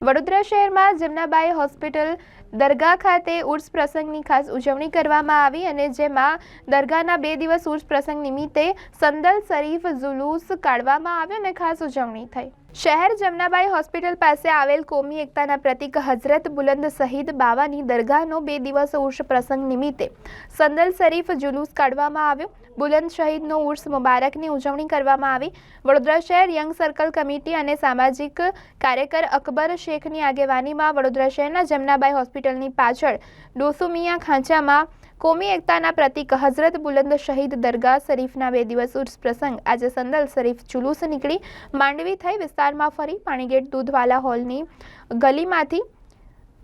વડોદરા શહેરમાં જમનાબાઈ હોસ્પિટલ દરગાહ ખાતે ઉર્સ પ્રસંગની ખાસ ઉજવણી કરવામાં આવી અને જેમાં દરગાહના બે દિવસ ઉર્સ પ્રસંગ નિમિત્તે સંદલ શરીફ જુલુસ કાઢવામાં આવ્યો અને ખાસ ઉજવણી થઈ. શહેર જમનાબાઈ હોસ્પિટલ પાસે આવેલ કોમી એકતાના પ્રતીક હઝરત બુલંદ શહીદ બાવાની દરગાહનો બે દિવસ ઉર્ષ પ્રસંગ નિમિત્તે સંદલ શરીફ જુલુસ કાઢવામાં આવ્યો. બુલંદ શહીદનો ઉર્ષ મુબારકની ઉજવણી કરવામાં આવી. વડોદરા શહેર યંગ સર્કલ કમિટી અને સામાજિક કાર્યકર અકબર શેખની આગેવાનીમાં વડોદરા શહેરના જમનાબાઈ હોસ્પિટલની પાછળ ડોસુમિયા ખાંચામાં કોમી એકતાના પ્રતીક હઝરત બુલંદ શહીદ દરગાહ શરીફના બે દિવસ ઉર્સ પ્રસંગ આજે સંદલ શરીફ જુલુસ નીકળી. માંડવી થઈ વિસ્તારમાં ફરી પાણીગેટ દૂધવાલા હોલની ગલીમાંથી,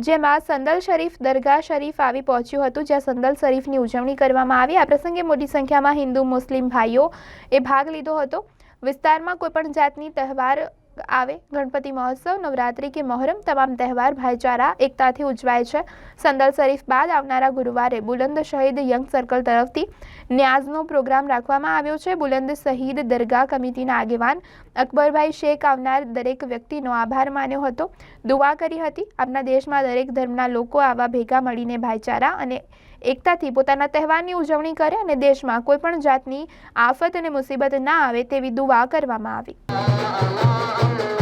જેમાં સંદલ શરીફ દરગાહ શરીફ આવી પહોંચ્યું હતું, જ્યાં સંદલ શરીફની ઉજવણી કરવામાં આવી. આ પ્રસંગે મોટી સંખ્યામાં હિન્દુ, મુસ્લિમ ભાઈઓ એ ભાગ લીધો હતો. વિસ્તારમાં કોઈપણ જાતની તહેવાર આવે. ગણપતિ મહોત્સવ, નવરાત્રિ કે મહોરમ તમામ તહેવાર ભાઈચારા, એકતાથી ઉજવાય છે. સંદલ શરીફ બાદ આવનારા ગુરુવારે બુલંદ શહીદ યંગ સર્કલ તરફથી ન્યાઝનો પ્રોગ્રામ રાખવામાં આવ્યો છે. બુલંદ શહીદ દરગાહ કમિટીના આગેવાન અકબરભાઈ શેખ આવનાર દરેક વ્યક્તિનો આભાર માન્યો હતો. દુઆ કરી હતી. આપણા દેશમાં દરેક ધર્મના લોકો આવા ભેગા મળીને ભાઈચારા અને એકતાથી પોતાના તહેવારની ઉજવણી કરે અને દેશમાં કોઈપણ જાતની આફત અને મુસીબત ના આવે તેવી દુઆ કરવામાં આવી. আল্লাহ